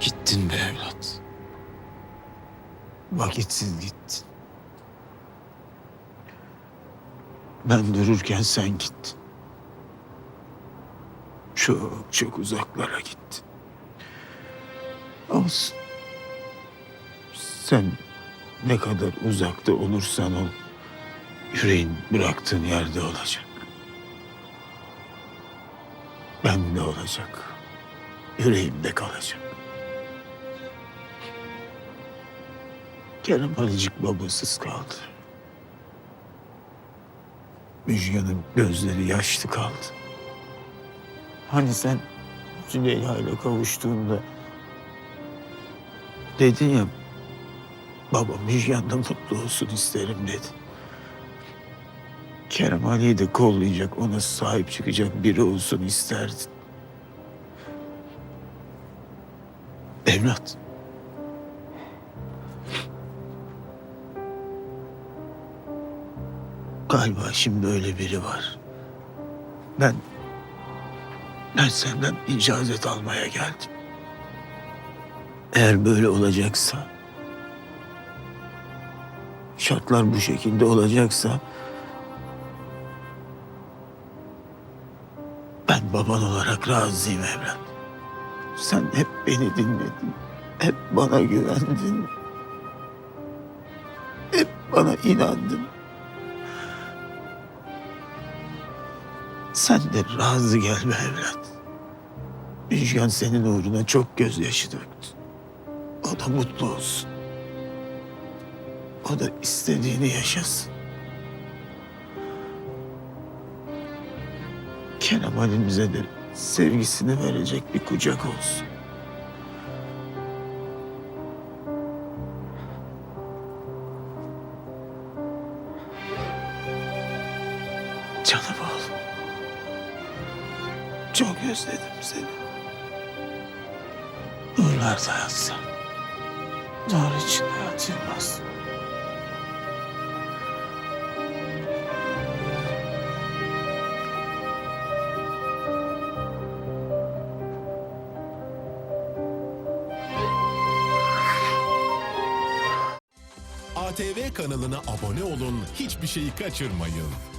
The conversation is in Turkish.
Gittin be evlat. Vakitsiz gittin. Ben dururken sen gittin. Çok çok uzaklara gittin. Olsun. Sen ne kadar uzakta olursan ol, yüreğin bıraktığın yerde olacak. Ben de olacak. Yüreğimde kalacak. Kerem Halicik babasız kaldı. Müjgan'ın gözleri yaşlı kaldı. Hani sen Züleyha ile kavuştuğunda dedin ya baba Müjgan da mutlu olsun isterim dedi. Kerem Ali'yi de kollayacak, ona sahip çıkacak biri olsun isterdin. Evlat. Galiba şimdi öyle biri var. Ben, ben senden icazet almaya geldim. Eğer böyle olacaksa, şartlar bu şekilde olacaksa, ben baban olarak razıyım evlat. Sen hep beni dinledin, hep bana güvendin, hep bana inandın. Sen de razı gel be evlat. Müjgan senin uğruna çok gözyaşı döktü. O da mutlu olsun. O da istediğini yaşasın. Kerem halimize de sevgisini verecek bir kucak olsun. Canım oğlum. Çok özledim seni. Nurlarda yatsan. Nur içinde yatılmaz. ATV kanalına abone olun, hiçbir şeyi kaçırmayın.